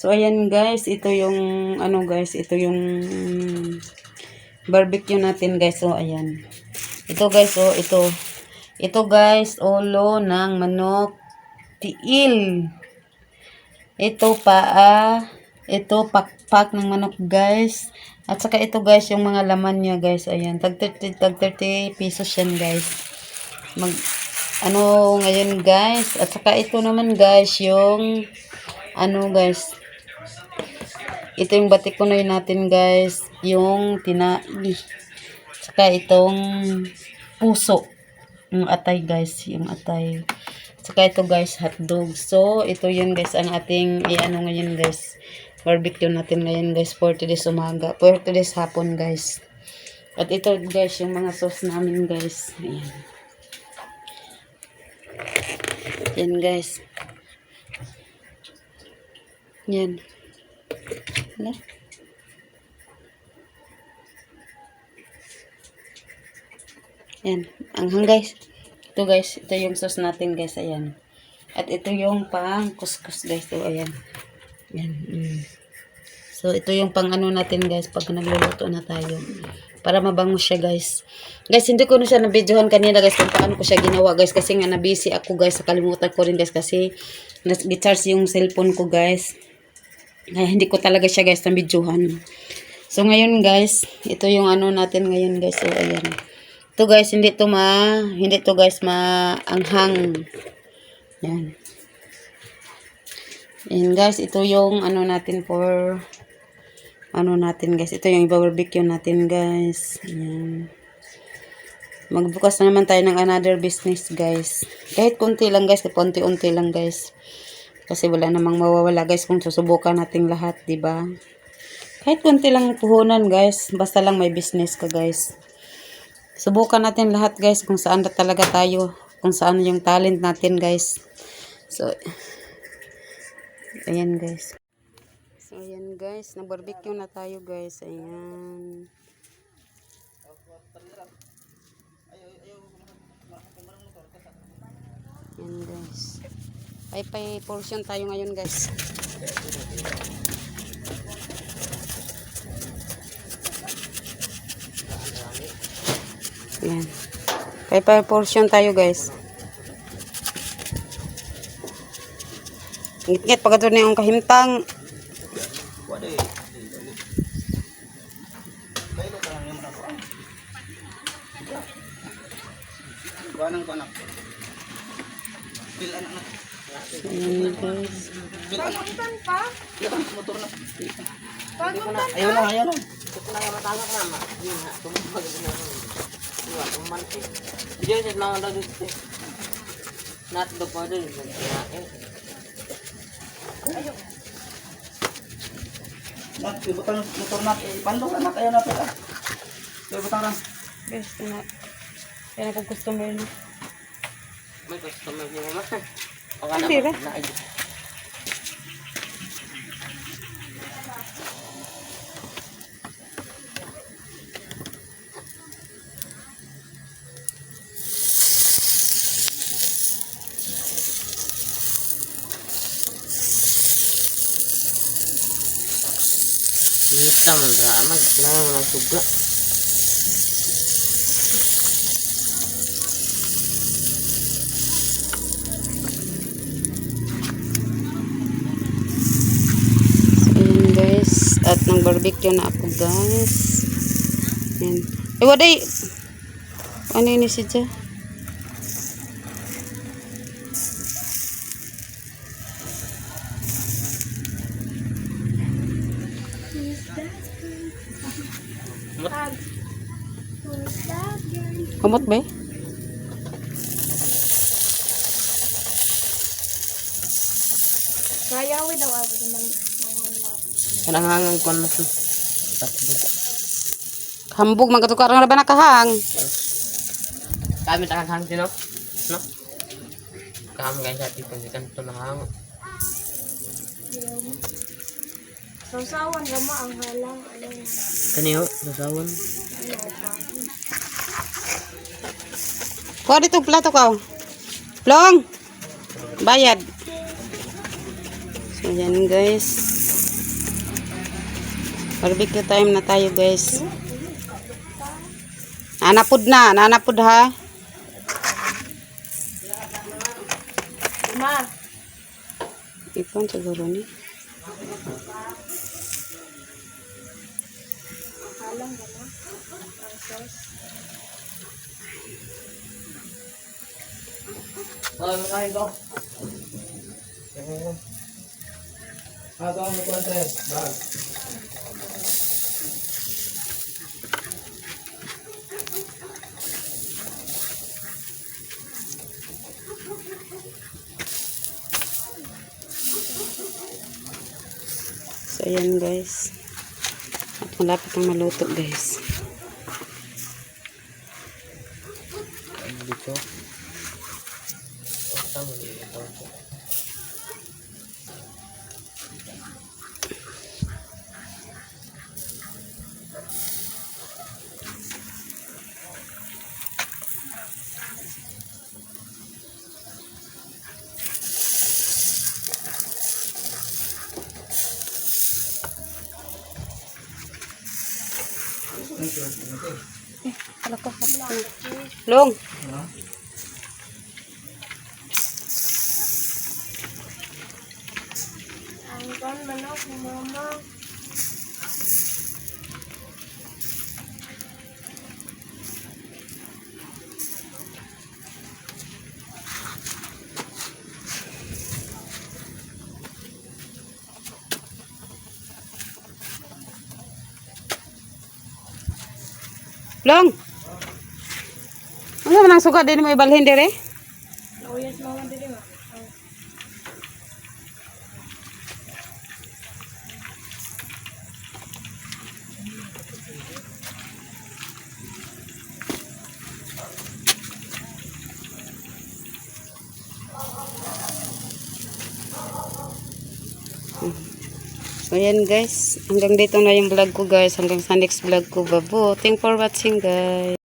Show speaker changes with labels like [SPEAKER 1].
[SPEAKER 1] So, ayan guys, ito yung, ano guys, ito yung barbecue natin guys. So, ayan. Ito guys, oh, ito. Ito guys, ulo ng manok tiil. Ito paa. Ito pakpak ng manok guys. At saka ito guys, yung mga laman niya guys. Ayan, tag 30, tag 30 pesos yan guys. Mag, ano ngayon guys. At saka ito naman guys, yung ano guys. Ito yung batikunoy natin guys. Yung tinai. Saka itong puso. Yung atay guys. Yung atay. Saka ito guys, hotdog. So, ito yun guys, ang ating i-ano ngayon guys. Barbecue natin ngayon guys for today's umaga. For today's hapon guys. At ito guys, yung mga sauce namin guys. Ayan. Yan guys. Yan. Hala. Yan. Anghang guys. Ito guys. Ito yung sauce natin guys. Ayan. At ito yung pang kuskus guys. Ito ayan. Yan. Mm. So ito yung pang ano natin guys. Pag nagluluto na tayo. Para mabango siya guys. Guys, hindi ko na siya nabidyohan kanina guys kung paano ko siya ginawa guys. Kasi nga nabisi ako guys. Nakalimutan ko rin guys. Kasi nag-charge yung cellphone ko guys. Kaya hindi ko talaga siya guys nabidyohan. So ngayon guys, ito yung ano natin ngayon guys. So ayan. Ito guys, hindi to ma, hindi to guys maanghang. Yan. Yan guys, ito yung ano natin for ano natin guys. Ito yung barbecue natin guys. Yan. Magbukas na naman tayo ng another business guys. Kahit konti lang guys, konti-unti lang guys. Kasi wala namang mawawala guys kung susubukan nating lahat, 'di ba? Kahit konti lang puhunan guys, basta lang may business ka guys. Subukan natin lahat guys kung saan na talaga tayo, kung saan yung talent natin guys. So Ayan guys. So ayan guys, na-barbecue na tayo guys. Ayan. Ayan guys. Pay-pay portion tayo ngayon guys. Ayan. Pay-pay portion tayo guys. Ngit-ngit pagkat na yung kahimtang.
[SPEAKER 2] Kuanang kuanak. Bil anak na.
[SPEAKER 1] Ayan guys.
[SPEAKER 3] Paguntan pa?
[SPEAKER 2] Yan, motor na.
[SPEAKER 3] Paguntan
[SPEAKER 2] Ayaw na, ayaw na. Nak, ibutang motor na. Ipandong anak, ayaw na pala. Ibutang na.
[SPEAKER 1] Guys, na. Kaya na customer na.
[SPEAKER 4] May customer niyo naman.
[SPEAKER 1] Hindi ra.
[SPEAKER 4] Kita man ra mag kailangan mo ng suga.
[SPEAKER 1] Ayan nang barbecue na ako guys. Ayan. Eh, waday. Ano yun si Jay? Kumot ba eh?
[SPEAKER 3] Kayawi daw ako naman.
[SPEAKER 4] Kanang hangang kon na to.
[SPEAKER 1] Hambog magkatukar nga ba nakahang?
[SPEAKER 4] Kami takang hang sino? No? Kami guys hati pun kan to na hang.
[SPEAKER 3] Sausawan gama ang halang.
[SPEAKER 4] Kaniyo sasawan.
[SPEAKER 1] Kuha dito plato ka. Plong! Bayad. So, yan guys. Barbecue time na tayo guys. Nanapod na, nanapod ha.
[SPEAKER 3] Ma,
[SPEAKER 1] Ipon siguro ni.
[SPEAKER 3] halang ba na? Ang sauce.
[SPEAKER 4] Oh, kain ko.
[SPEAKER 2] Ah, ito ang kuwente. Bag.
[SPEAKER 1] Ayan guys. At malapit ang maluto guys.
[SPEAKER 4] Dito. Oh, tama dito.
[SPEAKER 1] Long.
[SPEAKER 3] Ang kan manok ni mama.
[SPEAKER 1] Long. Ano man ang sugat din mo ibalhin dire?
[SPEAKER 3] Uyas mama diri ma. Oh.
[SPEAKER 1] So ayan guys, hanggang dito na yung vlog ko guys. Hanggang sa next vlog ko. Babo. Thank for watching guys.